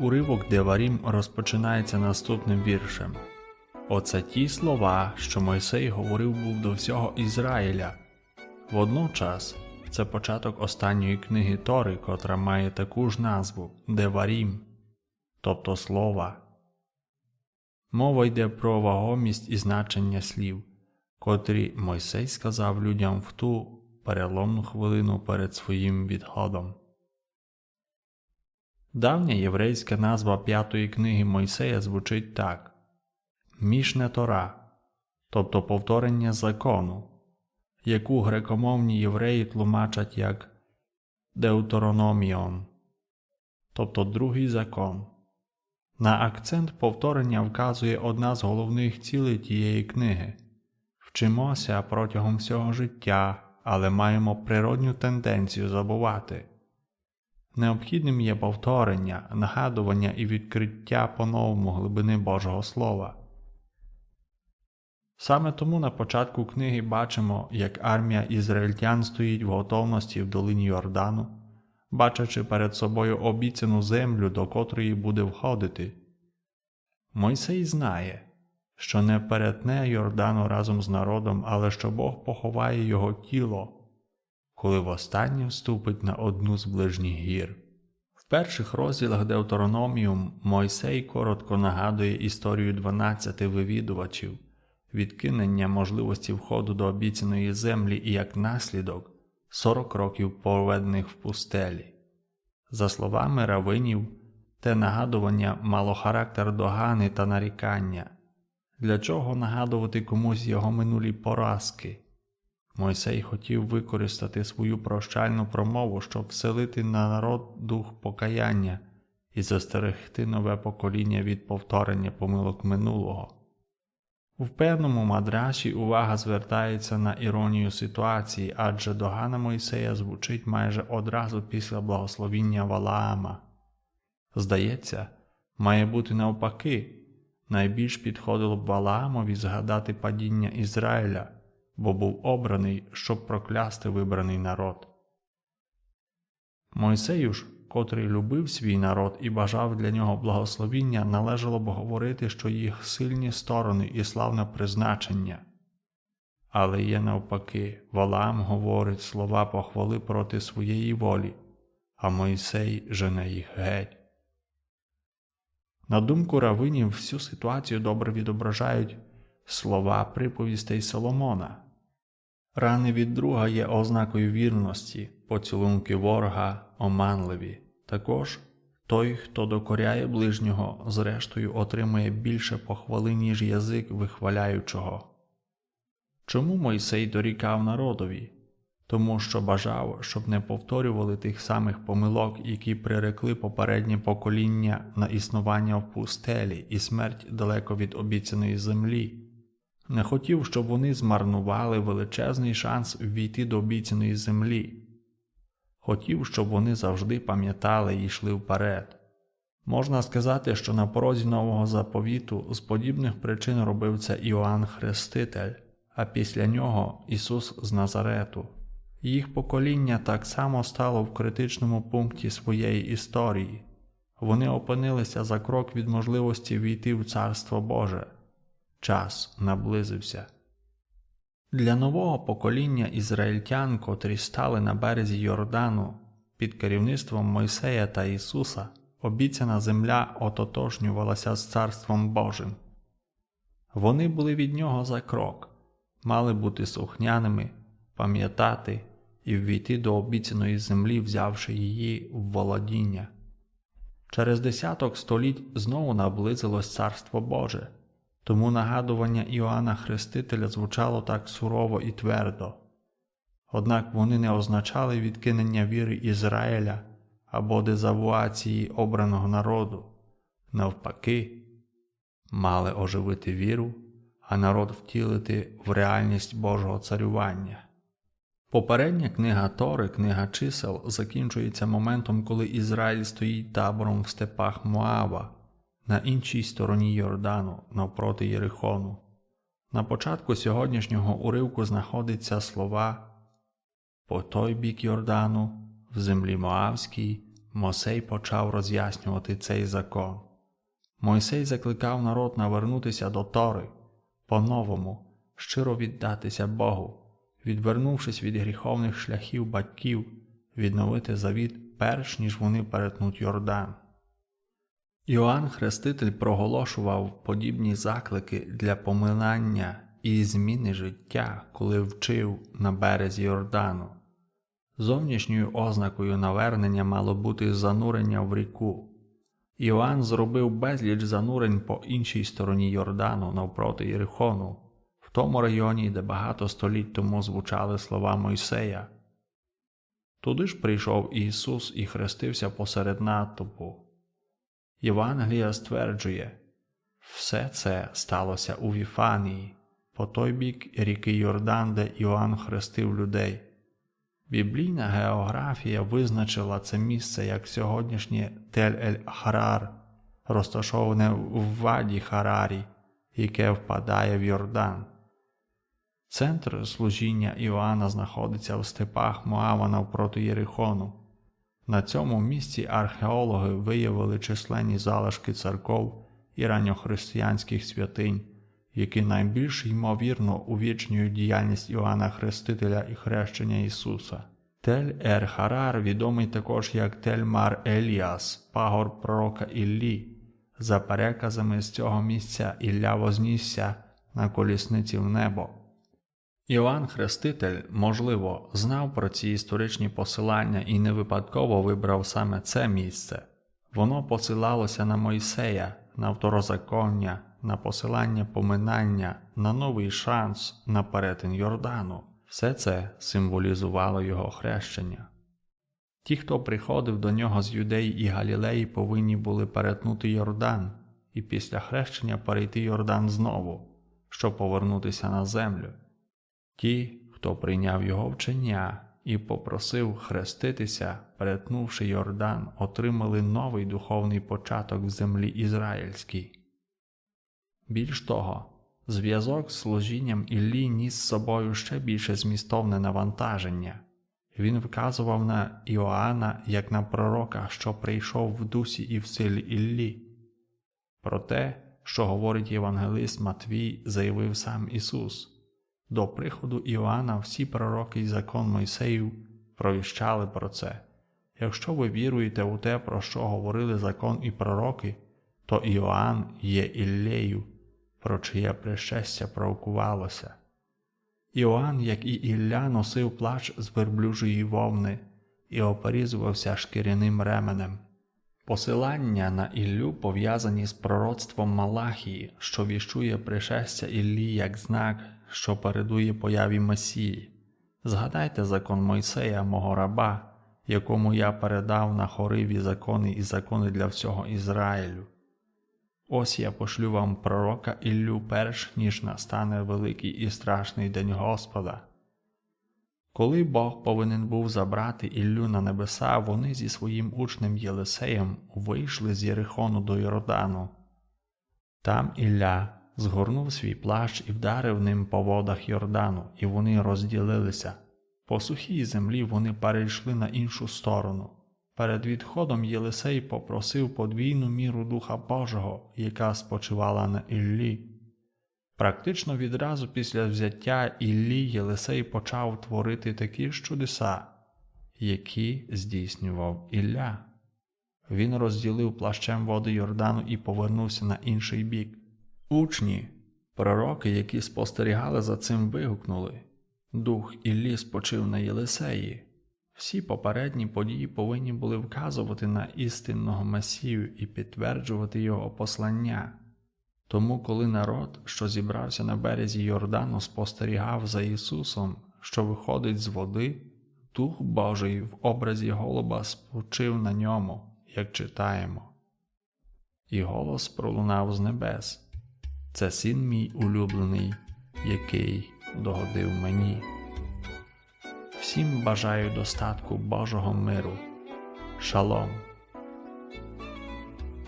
уривок Деварім розпочинається наступним віршем. Оце ті слова, що Мойсей говорив був до всього Ізраїля. Водночас це початок останньої книги Тори, котра має таку ж назву Деварім, тобто слова. Мова йде про вагомість і значення слів, котрі Мойсей сказав людям в ту переломну хвилину перед своїм відходом. Давня єврейська назва п'ятої книги Мойсея звучить так Мішне Тора, тобто повторення закону, яку грекомовні євреї тлумачать як Деутерономіон, тобто другий закон. На акцент повторення вказує одна з головних цілей тієї книги вчимося протягом всього життя, але маємо природню тенденцію забувати. Необхідним є повторення, нагадування і відкриття по-новому глибини Божого Слова. Саме тому на початку книги бачимо, як армія ізраїльтян стоїть в готовності в долині Йордану, бачачи перед собою обіцяну землю, до котрої буде входити. Мойсей знає, що не перетне Йордану разом з народом, але що Бог поховає його тіло коли востаннє вступить на одну з ближніх гір. В перших розділах Деутерономіум Мойсей коротко нагадує історію 12 вивідувачів, відкинення можливості входу до обіцяної землі і як наслідок 40 років проведених в пустелі. За словами равинів, те нагадування мало характер догани та нарікання. Для чого нагадувати комусь його минулі поразки? Мойсей хотів використати свою прощальну промову, щоб вселити на народ дух покаяння і застерегти нове покоління від повторення помилок минулого. В певному мадраші увага звертається на іронію ситуації, адже догана Мойсея звучить майже одразу після благословіння Валаама. Здається, має бути навпаки, найбільш підходило б Валаамові згадати падіння Ізраїля бо був обраний, щоб проклясти вибраний народ. Мойсею ж, котрий любив свій народ і бажав для нього благословіння, належало б говорити, що їх сильні сторони і славне призначення. Але є навпаки, Валаам говорить слова похвали проти своєї волі, а Мойсей жене їх геть. На думку равинів, всю ситуацію добре відображають слова приповістей Соломона. Рани від друга є ознакою вірності, поцілунки ворога оманливі. Також той, хто докоряє ближнього, зрештою отримує більше похвали, ніж язик вихваляючого. Чому Мойсей дорікав народові? Тому що бажав, щоб не повторювали тих самих помилок, які прирекли попереднє покоління на існування в пустелі і смерть далеко від обіцяної землі хотів, щоб вони змарнували величезний шанс ввійти до обіцяної землі. Хотів, щоб вони завжди пам'ятали і йшли вперед. Можна сказати, що на порозі нового заповіту з подібних причин робив це Іоанн Хреститель, а після нього Ісус з Назарету. Їх покоління так само стало в критичному пункті своєї історії. Вони опинилися за крок від можливості війти в Царство Боже час наблизився. Для нового покоління ізраїльтян, котрі стали на березі Йордану під керівництвом Мойсея та Ісуса, обіцяна земля ототожнювалася з Царством Божим. Вони були від нього за крок, мали бути слухняними, пам'ятати і ввійти до обіцяної землі, взявши її в володіння. Через десяток століть знову наблизилось Царство Боже. Тому нагадування Іоанна Хрестителя звучало так сурово і твердо. Однак вони не означали відкинення віри Ізраїля або дезавуації обраного народу, навпаки, мали оживити віру, а народ втілити в реальність Божого царювання. Попередня книга Тори, книга чисел, закінчується моментом, коли Ізраїль стоїть табором в степах Моава на іншій стороні Йордану навпроти Єрихону. На початку сьогоднішнього уривку знаходиться слова по той бік Йордану, в землі Моавській, Мосей почав роз'яснювати цей закон. Мойсей закликав народ навернутися до Тори, по-новому, щиро віддатися Богу, відвернувшись від гріховних шляхів батьків, відновити завіт, перш ніж вони перетнуть Йордан. Іоанн Хреститель проголошував подібні заклики для поминання і зміни життя, коли вчив на березі Йордану. Зовнішньою ознакою навернення мало бути занурення в ріку. Іоанн зробив безліч занурень по іншій стороні Йордану навпроти Єрихону, в тому районі, де багато століть тому звучали слова Мойсея. Туди ж прийшов Ісус і хрестився посеред натовпу. Євангелія стверджує, все це сталося у Віфанії, по той бік ріки Йордан, де Іоанн хрестив людей. Біблійна географія визначила це місце як сьогоднішнє Тель-Ель-Харар, розташоване в ваді Харарі, яке впадає в Йордан. Центр служіння Іоанна знаходиться в степах Моава навпроти Єрихону. На цьому місці археологи виявили численні залишки церков і ранньохристиянських святинь, які найбільш ймовірно увічнюють діяльність Іоанна Хрестителя і хрещення Ісуса. Тель Ер Харар відомий також як Тель Мар Еліас, пагор пророка Іллі. За переказами з цього місця Ілля вознісся на колісниці в небо. Іоанн Хреститель, можливо, знав про ці історичні посилання і не випадково вибрав саме це місце. Воно посилалося на Мойсея, на второзаконня, на посилання поминання, на новий шанс на перетин Йордану. Все це символізувало його хрещення. Ті, хто приходив до нього з юдеї і Галілеї, повинні були перетнути Йордан і після хрещення перейти Йордан знову, щоб повернутися на землю. Ті, хто прийняв його вчення і попросив хреститися, перетнувши Йордан, отримали новий духовний початок в землі ізраїльській. Більш того, зв'язок з служінням Іллі ніс з собою ще більше змістовне навантаження. Він вказував на Іоанна як на пророка, що прийшов в дусі і в силі Іллі. Про те, що говорить євангелист Матвій, заявив сам Ісус. До приходу Іоанна всі пророки і закон Мойсеїв провіщали про це. Якщо ви віруєте у те, про що говорили закон і пророки, то Іоанн є Іллею, про чиє пришестя пророкувалося. Іоанн, як і Ілля, носив плач з верблюжої вовни і оперізувався шкіряним ременем. Посилання на Іллю пов'язані з пророцтвом Малахії, що віщує пришестя Іллі як знак, що передує появі Месії. Згадайте закон Мойсея, мого раба, якому я передав на хориві закони і закони для всього Ізраїлю. Ось я пошлю вам пророка Іллю перш ніж настане великий і страшний день Господа. Коли Бог повинен був забрати Іллю на небеса, вони зі своїм учнем Єлисеєм вийшли з Єрихону до Йордану. Там Ілля згорнув свій плащ і вдарив ним по водах Йордану, і вони розділилися. По сухій землі вони перейшли на іншу сторону. Перед відходом Єлисей попросив подвійну міру Духа Божого, яка спочивала на Іллі. Практично відразу після взяття Іллі Єлисей почав творити такі ж чудеса, які здійснював Ілля. Він розділив плащем води Йордану і повернувся на інший бік. Учні, пророки, які спостерігали за цим, вигукнули Дух Іллі спочив на Єлисеї. Всі попередні події повинні були вказувати на істинного Месію і підтверджувати його послання. Тому, коли народ, що зібрався на березі Йордану, спостерігав за Ісусом, що виходить з води, Дух Божий в образі голуба спочив на ньому, як читаємо. І голос пролунав з небес Це син мій улюблений, який догодив мені. Всім бажаю достатку Божого миру. Шалом.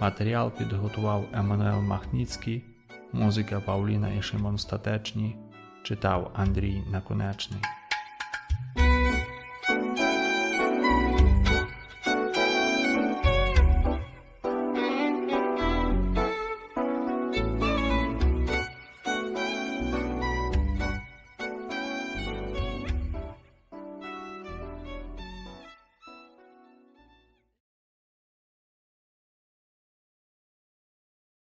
Матеріал підготував Еммануел Махніцький, музика Павліна і Шимон Статечні, читав Андрій Наконечний.